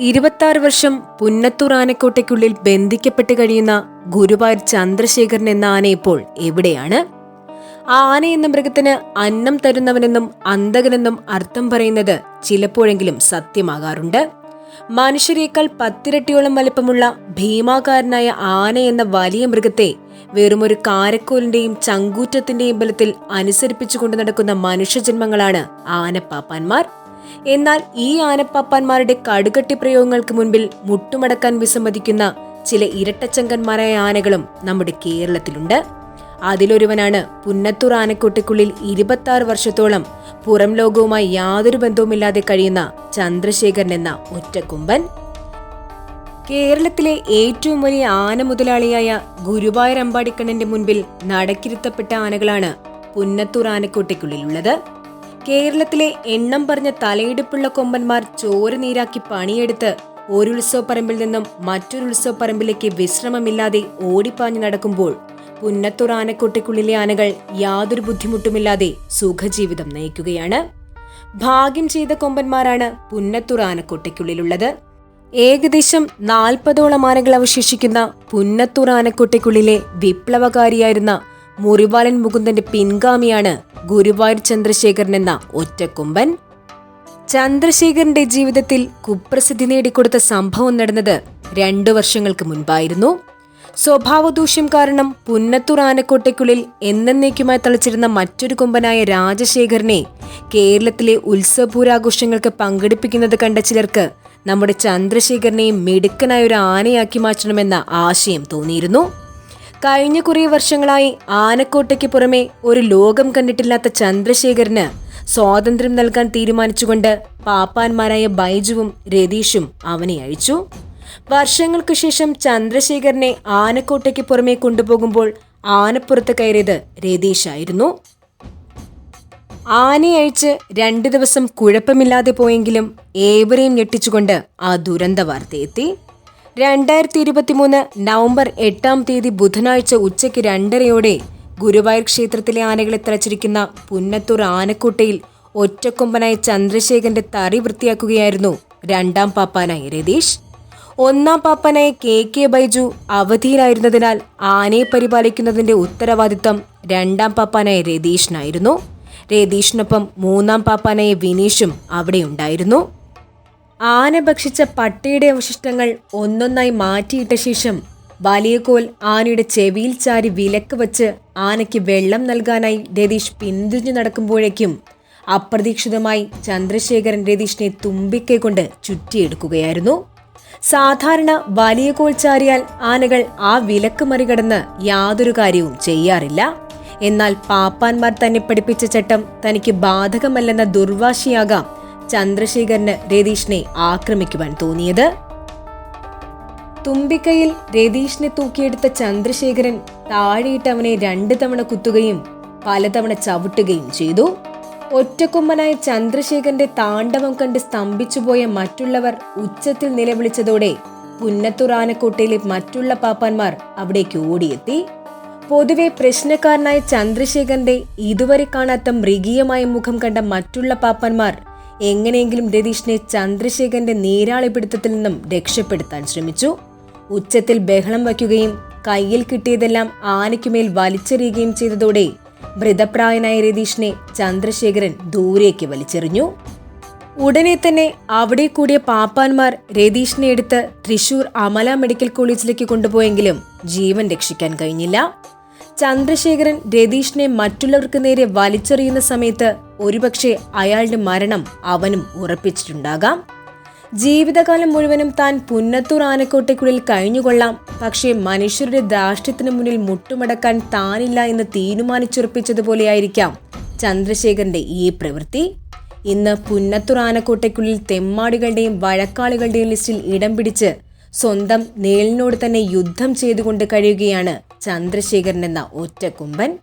ഇരുപത്താറ് വർഷം പുന്നത്തൂർ ആനക്കോട്ടയ്ക്കുള്ളിൽ ബന്ധിക്കപ്പെട്ട് കഴിയുന്ന ഗുരുവായൂർ ചന്ദ്രശേഖരൻ എന്ന ആന ഇപ്പോൾ എവിടെയാണ്? ആ ആന എന്ന മൃഗത്തിന് അന്നം തരുന്നവനെന്നും അന്തകനെന്നും അർത്ഥം പറയുന്നത് ചിലപ്പോഴെങ്കിലും സത്യമാകാറുണ്ട്. മനുഷ്യരേക്കാൾ പത്തിരട്ടിയോളം വലിപ്പമുള്ള ഭീമാകാരനായ ആന എന്ന വലിയ മൃഗത്തെ വെറുമൊരു കാരക്കോലിന്റെയും ചങ്കൂറ്റത്തിന്റെയും ബലത്തിൽ അനുസരിപ്പിച്ചുകൊണ്ട് നടക്കുന്ന മനുഷ്യജന്മങ്ങളാണ് ആനപ്പാപ്പാന്മാർ. എന്നാൽ ഈ ആനപ്പാപ്പാന്മാരുടെ കടുകട്ടി പ്രയോഗങ്ങൾക്ക് മുൻപിൽ മുട്ടുമടക്കാൻ വിസമ്മതിക്കുന്ന ചില ഇരട്ടച്ചങ്കന്മാരായ ആനകളും നമ്മുടെ കേരളത്തിലുണ്ട്. അതിലൊരുവനാണ് പുന്നത്തൂർ ആനക്കൊട്ടിക്കുള്ളിൽ ഇരുപത്തി വർഷത്തോളം പുറം ലോകവുമായി യാതൊരു ബന്ധവുമില്ലാതെ കഴിയുന്ന ചന്ദ്രശേഖരൻ എന്ന ഒറ്റക്കുമ്പൻ. കേരളത്തിലെ ഏറ്റവും വലിയ ആന മുതലാളിയായ ഗുരുവായൂർ അമ്പാടിക്കണ്ണന്റെ മുൻപിൽ നടക്കിരുത്തപ്പെട്ട ആനകളാണ് പുന്നത്തൂർ ആനക്കോട്ടയ്ക്കുള്ളിലുള്ളത്. കേരളത്തിലെ എണ്ണം പറഞ്ഞ തലയെടുപ്പുള്ള കൊമ്പന്മാർ ചോര നീരാക്കി പണിയെടുത്ത് ഒരു ഉത്സവപ്പറമ്പിൽ നിന്നും മറ്റൊരു ഉത്സവപ്പറമ്പിലേക്ക് വിശ്രമമില്ലാതെ ഓടിപ്പാഞ്ഞു നടക്കുമ്പോൾ പുന്നത്തൂർ ആനക്കോട്ടയ്ക്കുള്ളിലെ ആനകൾ യാതൊരു ബുദ്ധിമുട്ടുമില്ലാതെ സുഖജീവിതം നയിക്കുകയാണ്. ഭാഗ്യം ചെയ്ത കൊമ്പന്മാരാണ് പുന്നത്തൂർ ആനക്കോട്ടയ്ക്കുള്ളിലുള്ളത് ഏകദേശം നാൽപ്പതോളം ആനകൾ അവശേഷിക്കുന്ന പുന്നത്തൂർ ആനക്കോട്ടയ്ക്കുള്ളിലെ വിപ്ലവകാരിയായിരുന്ന മുറിവാലൻ മുകുന്ദന്റെ പിൻഗാമിയാണ് ഗുരുവായൂർ ചന്ദ്രശേഖരൻ എന്ന ഒറ്റക്കൊമ്പൻ. ചന്ദ്രശേഖരന്റെ ജീവിതത്തിൽ കുപ്രസിദ്ധി നേടിക്കൊടുത്ത സംഭവം നടന്നത് രണ്ടു വർഷങ്ങൾക്ക് മുൻപായിരുന്നു. സ്വഭാവദൂഷ്യം കാരണം പുന്നത്തൂർ ആനക്കോട്ടയ്ക്കുള്ളിൽ എന്നേക്കുമായി തളിച്ചിരുന്ന മറ്റൊരു കൊമ്പനായ രാജശേഖരനെ കേരളത്തിലെ ഉത്സവപൂരാഘോഷങ്ങൾക്ക് പങ്കെടുപ്പിക്കുന്നത് കണ്ട ചിലർക്ക് നമ്മുടെ ചന്ദ്രശേഖരനെയും മിടുക്കനായ ഒരു ആനയാക്കി മാറ്റണമെന്ന ആശയം തോന്നിയിരുന്നു. കഴിഞ്ഞ കുറേ വർഷങ്ങളായി ആനക്കോട്ടയ്ക്ക് പുറമെ ഒരു ലോകം കണ്ടിട്ടില്ലാത്ത ചന്ദ്രശേഖരന് സ്വാതന്ത്ര്യം നൽകാൻ തീരുമാനിച്ചുകൊണ്ട് പാപ്പാന്മാരായ ബൈജുവും രതീഷും അവനെ അയച്ചു. വർഷങ്ങൾക്കു ശേഷം ചന്ദ്രശേഖരനെ ആനക്കോട്ടയ്ക്ക് പുറമെ കൊണ്ടുപോകുമ്പോൾ ആനപ്പുറത്ത് കയറിയത് രതീഷായിരുന്നു. ആനയെ അഴിച്ച് രണ്ടു ദിവസം കുഴപ്പമില്ലാതെ പോയെങ്കിലും ഏവരെയും ഞെട്ടിച്ചുകൊണ്ട് ആ ദുരന്ത വാർത്തയെത്തി രണ്ടായിരത്തി ഇരുപത്തിമൂന്ന് നവംബർ എട്ടാം തീയതി ബുധനാഴ്ച ഉച്ചയ്ക്ക് രണ്ടരയോടെ ഗുരുവായൂർ ക്ഷേത്രത്തിലെ ആനകളെ തളച്ചിരിക്കുന്ന പുന്നത്തൂർ ആനക്കൂട്ടയിൽ ഒറ്റക്കൊമ്പനായ ചന്ദ്രശേഖരന്റെ തറി വൃത്തിയാക്കുകയായിരുന്നു രണ്ടാം പാപ്പാനായ രതീഷ്. ഒന്നാം പാപ്പാനായ കെ കെ ബൈജു അവധിയിലായിരുന്നതിനാൽ ആനയെ പരിപാലിക്കുന്നതിന്റെ ഉത്തരവാദിത്തം രണ്ടാം പാപ്പാനായ രതീഷിനായിരുന്നു. രതീഷിനൊപ്പം മൂന്നാം പാപ്പാനായ വിനീഷും അവിടെയുണ്ടായിരുന്നു. ആന ഭക്ഷിച്ച പട്ടിയുടെ അവശിഷ്ടങ്ങൾ ഒന്നൊന്നായി മാറ്റിയിട്ട ശേഷം വലിയകോൽ ആനയുടെ ചെവിയിൽ ചാരി വിലക്ക് വച്ച് ആനയ്ക്ക് വെള്ളം നൽകാനായി രതീഷ് പിന്തിരിഞ്ഞു നടക്കുമ്പോഴേക്കും അപ്രതീക്ഷിതമായി ചന്ദ്രശേഖരൻ രതീഷിനെ തുമ്പിക്കൈ കൊണ്ട് ചുറ്റിയെടുക്കുകയായിരുന്നു. സാധാരണ വലിയ കോൽ ചാരിയാൽ ആനകൾ ആ വിലക്ക് മറികടന്ന് യാതൊരു കാര്യവും ചെയ്യാറില്ല. എന്നാൽ പാപ്പാന്മാർ തന്നെ പഠിപ്പിച്ച ചട്ടം തനിക്ക് ബാധകമല്ലെന്ന ദുർവാശിയാകാം ചന്ദ്രശേഖരന് രതീഷിനെ ആക്രമിക്കുവാൻ തോന്നിയത്. തുമ്പിക്കൈയിൽ രതീഷിനെ തൂക്കിയെടുത്ത ചന്ദ്രശേഖരൻ താഴെയിട്ട് അവനെ രണ്ട് തവണ കുത്തുകയും പലതവണ ചവിട്ടുകയും ചെയ്തു. ഒറ്റക്കൊമ്പനായ ചന്ദ്രശേഖരന്റെ താണ്ഡവം കണ്ട് സ്തംഭിച്ചുപോയ മറ്റുള്ളവർ ഉച്ചത്തിൽ നിലവിളിച്ചതോടെ പുന്നത്തൂർ ആനക്കോട്ടയിലെ മറ്റുള്ള പാപ്പാന്മാർ അവിടേക്ക് ഓടിയെത്തി. പൊതുവെ പ്രശ്നക്കാരനായ ചന്ദ്രശേഖരന്റെ ഇതുവരെ കാണാത്ത മൃഗീയമായ മുഖം കണ്ട മറ്റുള്ള പാപ്പാന്മാർ എങ്ങനെയെങ്കിലും രതീഷിനെ ചന്ദ്രശേഖരന്റെ നീരാളി പിടുത്തത്തിൽ നിന്നും രക്ഷപ്പെടുത്താൻ ശ്രമിച്ചു. ഉച്ചത്തിൽ ബഹളം വയ്ക്കുകയും കയ്യിൽ കിട്ടിയതെല്ലാം ആനയ്ക്കുമേൽ വലിച്ചെറിയുകയും ചെയ്തതോടെ മൃതപ്രായനായ രതീഷിനെ ചന്ദ്രശേഖരൻ ദൂരേക്ക് വലിച്ചെറിഞ്ഞു. ഉടനെ തന്നെ അവിടെ കൂടിയ പാപ്പാന്മാർ രതീഷിനെ എടുത്ത് തൃശൂർ അമല മെഡിക്കൽ കോളേജിലേക്ക് കൊണ്ടുപോയെങ്കിലും ജീവൻ രക്ഷിക്കാൻ കഴിഞ്ഞില്ല. ചന്ദ്രശേഖരൻ രതീഷിനെ മറ്റുള്ളവർക്ക് നേരെ വലിച്ചെറിയുന്ന സമയത്ത് ഒരുപക്ഷെ അയാളുടെ മരണം അവനും ഉറപ്പിച്ചിട്ടുണ്ടാകാം. ജീവിതകാലം മുഴുവനും താൻ പുന്നത്തൂർ ആനക്കോട്ടയ്ക്കുള്ളിൽ കഴിഞ്ഞുകൊള്ളാം. പക്ഷേ മനുഷ്യരുടെ ധാർഷ്ട്യത്തിന് മുന്നിൽ മുട്ടുമടക്കാൻ താനില്ല എന്ന് തീരുമാനിച്ചുറപ്പിച്ചതുപോലെയായിരിക്കാം ചന്ദ്രശേഖരന്റെ ഈ പ്രവൃത്തി. ഇന്ന് പുന്നത്തൂർ ആനക്കോട്ടയ്ക്കുള്ളിൽ തെമ്മാടികളുടെയും വഴക്കാളികളുടെയും ലിസ്റ്റിൽ ഇടം പിടിച്ച് സ്വന്തം നേളിനോട് തന്നെ യുദ്ധം ചെയ്തുകൊണ്ട് കഴിയുകയാണ് ചന്ദ്രശേഖരൻ എന്ന ഒറ്റക്കുമ്പൻ